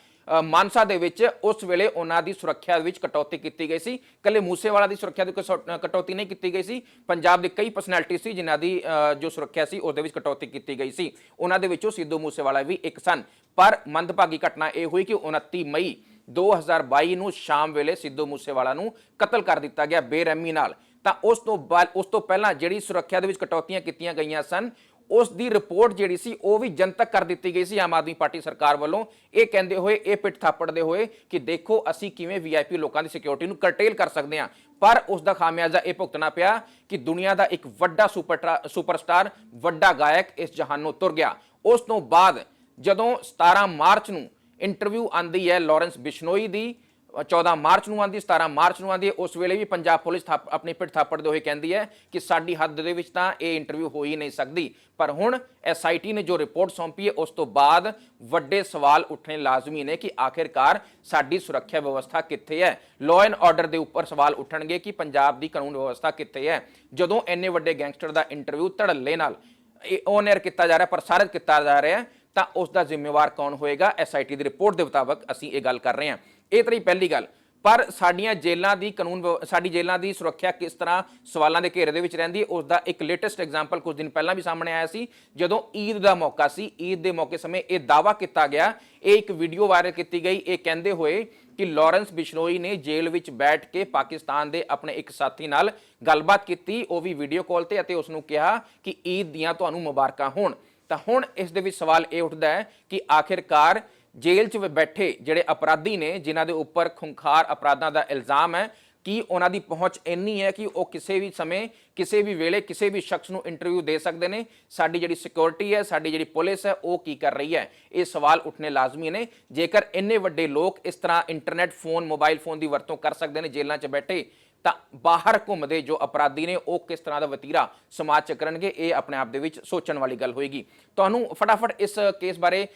ਮਾਨਸਾ ਦੇ ਵਿੱਚ ਉਸ ਵੇਲੇ ਉਹਨਾਂ ਦੀ ਸੁਰੱਖਿਆ ਵਿੱਚ ਕਟੌਤੀ ਕੀਤੀ ਗਈ ਸੀ। ਕੱਲੇ ਮੂਸੇਵਾਲਾ ਦੀ ਸੁਰੱਖਿਆ ਦੀ ਕੋਈ ਕਟੌਤੀ ਨਹੀਂ ਕੀਤੀ ਗਈ ਸੀ। ਪੰਜਾਬ ਦੇ ਕਈ ਪਰਸਨੈਲਿਟੀ ਸੀ ਜਿਨ੍ਹਾਂ ਦੀ ਜੋ ਸੁਰੱਖਿਆ ਸੀ ਉਹਦੇ ਵਿੱਚ ਕਟੌਤੀ ਕੀਤੀ ਗਈ ਸੀ। ਉਹਨਾਂ ਦੇ ਵਿੱਚੋਂ ਸਿੱਧੂ ਮੂਸੇਵਾਲਾ ਵੀ ਇੱਕ ਸਨ। ਪਰ ਮੰਦਭਾਗੀ ਘਟਨਾ ਇਹ ਹੋਈ ਕਿ 29 ਮਈ 2022 ਨੂੰ ਸ਼ਾਮ ਵੇਲੇ ਸਿੱਧੂ ਮੂਸੇਵਾਲਾ ਨੂੰ ਕਤਲ ਕਰ ਦਿੱਤਾ ਗਿਆ ਬੇਰਹਿਮੀ ਨਾਲ। ਤਾਂ ਉਸ ਤੋਂ ਬਾਅਦ, ਉਸ ਤੋਂ ਪਹਿਲਾਂ ਜਿਹੜੀ ਸੁਰੱਖਿਆ ਦੇ ਵਿੱਚ ਕਟੌਤੀਆਂ ਕੀਤੀਆਂ ਗਈਆਂ ਸਨ ਉਸ ਦੀ ਰਿਪੋਰਟ ਜਿਹੜੀ ਸੀ, ਉਹ ਵੀ ਜਨਤਕ ਕਰ ਦਿੱਤੀ ਗਈ ਸੀ ਆਮ ਆਦਮੀ ਪਾਰਟੀ ਸਰਕਾਰ ਵੱਲੋਂ। ਇਹ ਕਹਿੰਦੇ ਹੋਏ, ਇਹ ਪਿੱਠ ਥਾਪੜਦੇ ਹੋਏ ਕਿ ਦੇਖੋ ਅਸੀਂ ਕਿਵੇਂ ਵੀਆਈਪੀ ਲੋਕਾਂ ਦੀ ਸਿਕਿਉਰਿਟੀ ਨੂੰ ਕਰਟੇਲ ਕਰ ਸਕਦੇ ਹਾਂ। ਪਰ ਉਸ ਦਾ ਖਾਮਿਆਜ਼ਾ ਇਹ ਭੁਗਤਣਾ ਪਿਆ ਕਿ ਦੁਨੀਆ ਦਾ ਇੱਕ ਵੱਡਾ ਸੁਪਰ ਸੁਪਰਸਟਾਰ ਵੱਡਾ ਗਾਇਕ ਇਸ ਜਹਾਨੋਂ ਤੁਰ ਗਿਆ। ਉਸ ਤੋਂ ਬਾਅਦ ਜਦੋਂ 17 ਮਾਰਚ ਨੂੰ ਇੰਟਰਵਿਊ ਆਂਦੀ ਹੈ ਲਾਰੈਂਸ ਬਿਸ਼ਨੋਈ ਦੀ 14 ਮਾਰਚ ਨੂੰ ਆਂਦੀ 17 ਮਾਰਚ ਨੂੰ ਆਂਦੀ ਉਸ ਵੇਲੇ ਵੀ ਪੰਜਾਬ ਪੁਲਿਸ ਥਾਪ- ਆਪਣੀ ਪਿੱਠ ਥਾਪੜਦੇ ਹੋਏ ਕਹਿੰਦੀ ਹੈ ਕਿ ਸਾਡੀ ਹੱਦ ਦੇ ਵਿੱਚ ਤਾਂ ਇਹ ਇੰਟਰਵਿਊ ਹੋ ਹੀ ਨਹੀਂ ਸਕਦੀ। ਪਰ ਹੁਣ ਐਸਆਈਟੀ ਨੇ ਜੋ ਰਿਪੋਰਟ ਸੌਂਪੀ ਹੈ, ਉਸ ਤੋਂ ਬਾਅਦ ਵੱਡੇ ਸਵਾਲ ਉੱਠਣੇ ਲਾਜ਼ਮੀ ਨੇ ਕਿ ਆਖਿਰਕਾਰ ਸਾਡੀ ਸੁਰੱਖਿਆ ਵਿਵਸਥਾ ਕਿੱਥੇ ਹੈ? ਲਾਅ ਐਂਡ ਆਰਡਰ ਦੇ ਉੱਪਰ ਸਵਾਲ ਉੱਠਣਗੇ ਕਿ ਪੰਜਾਬ ਦੀ ਕਾਨੂੰਨ ਵਿਵਸਥਾ ਕਿੱਥੇ ਹੈ? ਜਦੋਂ ਇੰਨੇ ਵੱਡੇ ਗੈਂਗਸਟਰ ਦਾ ਇੰਟਰਵਿਊ ਧੜੱਲੇ ਨਾਲ ਔਨ 에ਅਰ ਕੀਤਾ ਜਾ ਰਿਹਾ, ਪ੍ਰਸਾਰਿਤ ਕੀਤਾ ਜਾ ਰਿਹਾ, ਤਾਂ ਉਸ ਦਾ ਜ਼ਿੰਮੇਵਾਰ ਕੌਣ ਹੋਏਗਾ? ਐਸਆਈਟੀ ਦੀ ਰਿਪੋਰਟ ਦੇ ਮੁਤਾਬਕ ਅਸੀਂ ਇਹ ਗੱਲ ਕਰ ਰਹੇ ਹਾਂ। ਇਹ ਤਰੀ ਪਹਿਲੀ ਗੱਲ। ਪਰ ਸਾਡੀਆਂ ਜੇਲ੍ਹਾਂ ਦੀ ਕਾਨੂੰਨ ਵਿਵ- ਸਾਡੀ ਜੇਲ੍ਹਾਂ ਦੀ ਸੁਰੱਖਿਆ ਕਿਸ ਤਰ੍ਹਾਂ ਸਵਾਲਾਂ ਦੇ ਘੇਰੇ ਦੇ ਵਿੱਚ ਰਹਿੰਦੀ ਹੈ ਉਸ ਦਾ ਇੱਕ ਲੇਟੈਸਟ ਐਗਜ਼ਾਮਪਲ ਕੁਝ ਦਿਨ ਪਹਿਲਾਂ ਵੀ ਸਾਹਮਣੇ ਆਇਆ ਸੀ, ਜਦੋਂ ਈਦ ਦਾ ਮੌਕਾ ਸੀ। ਈਦ ਦੇ ਮੌਕੇ ਸਮੇਂ ਇਹ ਦਾਵਾ ਕੀਤਾ ਗਿਆ, ਇਹ ਇੱਕ ਵੀਡੀਓ ਵਾਇਰਲ ਕੀਤੀ ਗਈ। ਇਹ ਕਹਿੰਦੇ ਹੋਏ ਕਿ ਲਾਰੈਂਸ ਬਿਸ਼ਨੋਈ ਨੇ ਜੇਲ੍ਹ ਵਿੱਚ ਬੈਠ ਕੇ ਪਾਕਿਸਤਾਨ ਦੇ ਆਪਣੇ ਇੱਕ ਸਾਥੀ ਨਾਲ ਗੱਲਬਾਤ ਕੀਤੀ। ਉਹ ਵੀ ਵੀਡੀਓ ਕਾਲ ਤੇ ਅਤੇ ਉਸ ਨੂੰ ਕਿਹਾ ਕਿ ਈਦ ਦੀਆਂ ਤੁਹਾਨੂੰ ਮੁਬਾਰਕਾਂ ਹੋਣ। ਤਾਂ ਹੁਣ ਇਸ ਦੇ ਵਿੱਚ ਸਵਾਲ ਇਹ ਉੱਠਦਾ ਹੈ ਕਿ ਆਖਿਰਕਾਰ ਜੇਲ੍ਹ 'ਚ ਬੈਠੇ ਜਿਹੜੇ ਅਪਰਾਧੀ ਨੇ, ਜਿਨ੍ਹਾਂ ਦੇ ਉੱਪਰ ਖੁੰਖਾਰ ਅਪਰਾਧਾਂ ਦਾ ਇਲਜ਼ਾਮ ਹੈ, ਕਿ ਉਹਨਾਂ ਦੀ ਪਹੁੰਚ ਇੰਨੀ ਹੈ ਕਿ ਉਹ ਕਿਸੇ ਵੀ ਸਮੇਂ, ਕਿਸੇ ਵੀ ਵੇਲੇ, ਕਿਸੇ ਵੀ ਸ਼ਖਸ ਨੂੰ ਇੰਟਰਵਿਊ ਦੇ ਸਕਦੇ ਨੇ? ਸਾਡੀ ਜਿਹੜੀ ਸਿਕਿਉਰਿਟੀ ਹੈ, ਸਾਡੀ ਜਿਹੜੀ ਪੁਲਿਸ ਹੈ, ਉਹ ਕੀ ਕਰ ਰਹੀ ਹੈ? ਇਹ ਸਵਾਲ ਉੱਠਣੇ ਲਾਜ਼ਮੀ ਨੇ। ਜੇਕਰ ਇੰਨੇ ਵੱਡੇ ਲੋਕ ਇਸ ਤਰ੍ਹਾਂ ਇੰਟਰਨੈਟ ਫੋਨ ਮੋਬਾਈਲ ਫੋਨ ਦੀ ਵਰਤੋਂ ਕਰ ਸਕਦੇ ਨੇ, ਜੇਲ੍ਹਾਂ 'ਚ ਬੈਠੇ ਤਾਂ ਬਾਹਰ ਘੁੰਮਦੇ ਜੋ ਅਪਰਾਧੀ ਨੇ ਉਹ ਕਿਸ ਤਰ੍ਹਾਂ ਦਾ ਵਤੀਰਾ ਸਮਾਜ ਚ ਕਰਨਗੇ ਇਹ ਆਪਣੇ ਆਪ ਦੇ ਵਿੱਚ ਸੋਚਣ ਵਾਲੀ ਗੱਲ ਹੋਏਗੀ। ਤੁਹਾਨੂੰ ਫਟਾਫਟ ਇਸ ਕੇਸ ਬਾਰੇ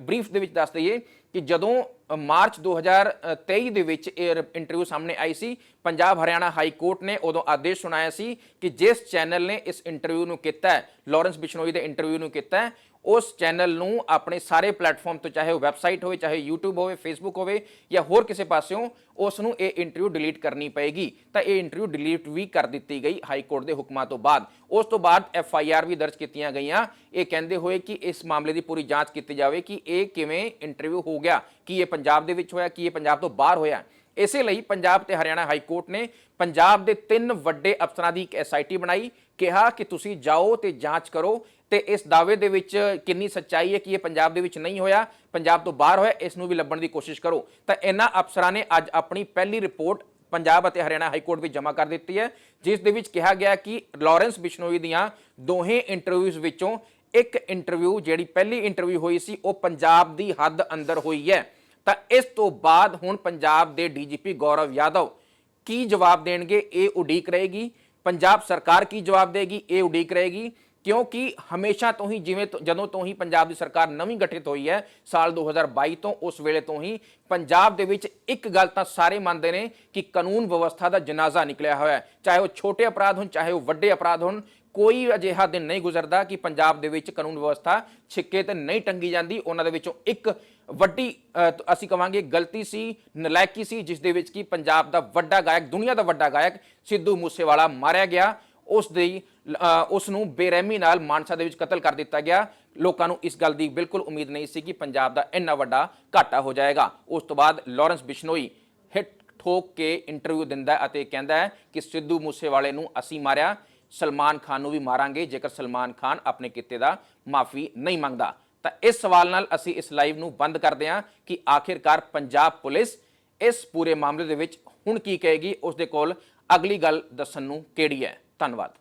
ਬਰੀਫ ਦੇ ਵਿੱਚ ਦੱਸ ਦਈਏ ਕਿ ਜਦੋਂ ਅ, ਮਾਰਚ 2023 ਦੇ ਵਿੱਚ ਇਹ ਇੰਟਰਵਿਊ ਸਾਹਮਣੇ ਆਈ ਸੀ ਪੰਜਾਬ ਹਰਿਆਣਾ ਹਾਈ ਕੋਰਟ ਨੇ ਉਦੋਂ ਆਦੇਸ਼ ਸੁਣਾਇਆ ਸੀ ਕਿ ਜਿਸ ਚੈਨਲ ਨੇ ਇਸ ਇੰਟਰਵਿਊ ਨੂੰ ਕੀਤਾ ਹੈ ਲਾਰੈਂਸ ਬਿਸ਼ਨੋਈ ਦੇ ਇੰਟਰਵਿਊ ਨੂੰ ਕੀਤਾ ਹੈ ਉਸ ਚੈਨਲ ਨੂੰ ਆਪਣੇ ਸਾਰੇ ਪਲੇਟਫਾਰਮ ਤੋਂ, ਚਾਹੇ ਉਹ ਵੈਬਸਾਈਟ ਹੋਵੇ, ਚਾਹੇ YouTube ਹੋਵੇ, Facebook ਹੋਵੇ ਜਾਂ ਹੋਰ ਕਿਸੇ ਪਾਸਿਓਂ, ਉਸ ਨੂੰ ਇਹ ਇੰਟਰਵਿਊ ਡਿਲੀਟ ਕਰਨੀ ਪਏਗੀ। ਤਾਂ ਇਹ ਇੰਟਰਵਿਊ ਡਿਲੀਟ ਵੀ ਕਰ ਦਿੱਤੀ ਗਈ ਹਾਈ ਕੋਰਟ ਦੇ ਹੁਕਮਾਂ ਤੋਂ ਬਾਅਦ। ਉਸ ਤੋਂ ਬਾਅਦ ਐਫ ਆਈ ਆਰ ਵੀ ਦਰਜ ਕੀਤੀਆਂ ਗਈਆਂ। ਇਹ ਕਹਿੰਦੇ ਹੋਏ ਕਿ ਇਸ ਮਾਮਲੇ ਦੀ ਪੂਰੀ ਜਾਂਚ ਕੀਤੀ ਜਾਵੇ ਕਿ ਇਹ ਕਿਵੇਂ ਇੰਟਰਵਿਊ ਹੋ ਗਿਆ, ਕੀ ਇਹ ਪੰਜਾਬ ਦੇ ਵਿੱਚ ਹੋਇਆ, ਕੀ ਇਹ ਪੰਜਾਬ ਤੋਂ ਬਾਹਰ ਹੋਇਆ। ਇਸੇ ਲਈ ਪੰਜਾਬ ਤੇ ਹਰਿਆਣਾ ਹਾਈ ਕੋਰਟ ਨੇ ਪੰਜਾਬ ਦੇ ਤਿੰਨ ਵੱਡੇ ਅਫਸਰਾਂ ਦੀ ਇੱਕ ਐਸਆਈਟੀ ਬਣਾਈ, ਕਿਹਾ ਕਿ ਤੁਸੀਂ ਜਾਓ ਤੇ ਜਾਂਚ ਕਰੋ। ਤੇ ਇਸ ਦਾਅਵੇ ਦੇ ਵਿੱਚ ਕਿੰਨੀ ਸੱਚਾਈ ਹੈ ਕਿ ਇਹ ਪੰਜਾਬ ਦੇ ਵਿੱਚ ਨਹੀਂ ਹੋਇਆ, ਪੰਜਾਬ ਤੋਂ ਬਾਹਰ ਹੋਇਆ, ਇਸ ਨੂੰ ਵੀ ਲੱਭਣ ਦੀ ਕੋਸ਼ਿਸ਼ ਕਰੋ। ਤਾਂ ਇਹਨਾਂ ਅਫਸਰਾਂ ਨੇ ਅੱਜ ਆਪਣੀ ਪਹਿਲੀ ਰਿਪੋਰਟ ਪੰਜਾਬ ਅਤੇ ਹਰਿਆਣਾ ਹਾਈ ਕੋਰਟ ਵਿੱਚ ਜਮ੍ਹਾਂ ਕਰ ਦਿੱਤੀ ਹੈ, ਜਿਸ ਦੇ ਵਿੱਚ ਕਿਹਾ ਗਿਆ ਕਿ ਲਾਰੈਂਸ ਬਿਸ਼ਨੋਈ ਦੀਆਂ ਦੋਹੇ ਇੰਟਰਵਿਊਜ਼ ਵਿੱਚੋਂ ਇੱਕ ਇੰਟਰਵਿਊ ਜਿਹੜੀ ਪਹਿਲੀ ਇੰਟਰਵਿਊ ਹੋਈ ਸੀ, ਉਹ ਪੰਜਾਬ ਦੀ ਹੱਦ ਅੰਦਰ ਹੋਈ ਹੈ। ਤਾਂ ਇਸ ਤੋਂ ਬਾਅਦ ਹੁਣ ਪੰਜਾਬ ਦੇ ਡੀਜੀਪੀ ਗੌਰਵ ਯਾਦਵ ਕੀ ਜਵਾਬ ਦੇਣਗੇ, ਇਹ ਉਡੀਕ ਰਹੇਗੀ। ਪੰਜਾਬ ਸਰਕਾਰ ਕੀ ਜਵਾਬ ਦੇਗੀ, ਇਹ ਉਡੀਕ ਰਹੇਗੀ। ਕਿਉਂਕਿ ਹਮੇਸ਼ਾ ਤੋਂ ਹੀ ਜਿਵੇਂ ਜਦੋਂ ਤੋਂ ਹੀ ਪੰਜਾਬ ਦੀ ਸਰਕਾਰ ਨਵੀਂ ਗਠਿਤ ਹੋਈ ਹੈ, ਸਾਲ 2022 ਤੋਂ ਉਸ ਵੇਲੇ ਤੋਂ ਹੀ ਪੰਜਾਬ ਦੇ ਵਿੱਚ ਇੱਕ ਗੱਲ ਤਾਂ ਸਾਰੇ ਮੰਨਦੇ ਨੇ ਕਿ ਕਾਨੂੰਨ ਵਿਵਸਥਾ ਦਾ ਜਨਾਜ਼ਾ ਨਿਕਲਿਆ ਹੋਇਆ ਹੈ। ਚਾਹੇ ਉਹ ਛੋਟੇ ਅਪਰਾਧ ਹੋਣ, ਚਾਹੇ ਉਹ ਵੱਡੇ ਅਪਰਾਧ ਹੋਣ, ਕੋਈ ਅਜਿਹਾ ਦਿਨ ਨਹੀਂ ਗੁਜ਼ਰਦਾ ਕਿ ਪੰਜਾਬ ਦੇ ਵਿੱਚ ਕਾਨੂੰਨ ਵਿਵਸਥਾ ਛਿੱਕੇ ਤੇ ਨਹੀਂ ਟੰਗੀ ਜਾਂਦੀ। ਉਹਨਾਂ ਦੇ ਵਿੱਚੋਂ ਇੱਕ ਵੱਡੀ ਅਸੀਂ ਕਵਾਂਗੇ ਗਲਤੀ ਸੀ, ਨਲਾਇਕੀ ਸੀ, ਜਿਸ ਦੇ ਵਿੱਚ ਕਿ ਪੰਜਾਬ ਦਾ ਵੱਡਾ ਗਾਇਕ, ਦੁਨੀਆ ਦਾ ਵੱਡਾ ਗਾਇਕ ਸਿੱਧੂ ਮੂਸੇਵਾਲਾ ਮਾਰਿਆ ਗਿਆ। ਉਸ ਦੀ ਉਸ ਨੂੰ ਬੇਰਹਿਮੀ ਨਾਲ ਮਾਨਸਾ ਦੇ ਵਿੱਚ ਕਤਲ ਕਰ ਦਿੱਤਾ ਗਿਆ। ਲੋਕਾਂ ਨੂੰ ਇਸ ਗੱਲ ਦੀ ਬਿਲਕੁਲ ਉਮੀਦ ਨਹੀਂ ਸੀ ਕਿ ਪੰਜਾਬ ਦਾ ਇੰਨਾ ਵੱਡਾ ਘਾਟਾ ਹੋ ਜਾਏਗਾ। ਉਸ ਤੋਂ ਬਾਅਦ ਲਾਰੈਂਸ ਬਿਸ਼ਨੋਈ ਹਿੱਟ ਠੋਕ ਕੇ ਇੰਟਰਵਿਊ ਦਿੰਦਾ ਅਤੇ ਕਹਿੰਦਾ ਹੈ ਕਿ ਸਿੱਧੂ ਮੂਸੇਵਾਲੇ ਨੂੰ ਅਸੀਂ ਮਾਰਿਆ, ਸਲਮਾਨ ਖਾਨ ਨੂੰ ਵੀ ਮਾਰਾਂਗੇ, ਜੇਕਰ ਸਲਮਾਨ ਖਾਨ ਆਪਣੇ ਕਿੱਤੇ ਦਾ ਮਾਫੀ ਨਹੀਂ ਮੰਗਦਾ। ਤਾਂ ਇਸ ਸਵਾਲ ਨਾਲ ਅਸੀਂ ਇਸ ਲਾਈਵ ਨੂੰ ਬੰਦ ਕਰਦੇ ਹਾਂ ਕਿ ਆਖਿਰਕਾਰ ਪੰਜਾਬ ਪੁਲਿਸ ਇਸ ਪੂਰੇ ਮਾਮਲੇ ਦੇ ਵਿੱਚ ਹੁਣ ਕੀ ਕਹੇਗੀ, ਉਸ ਦੇ ਕੋਲ ਅਗਲੀ ਗੱਲ ਦੱਸਣ ਨੂੰ ਕਿਹੜੀ ਹੈ। ਧੰਨਵਾਦ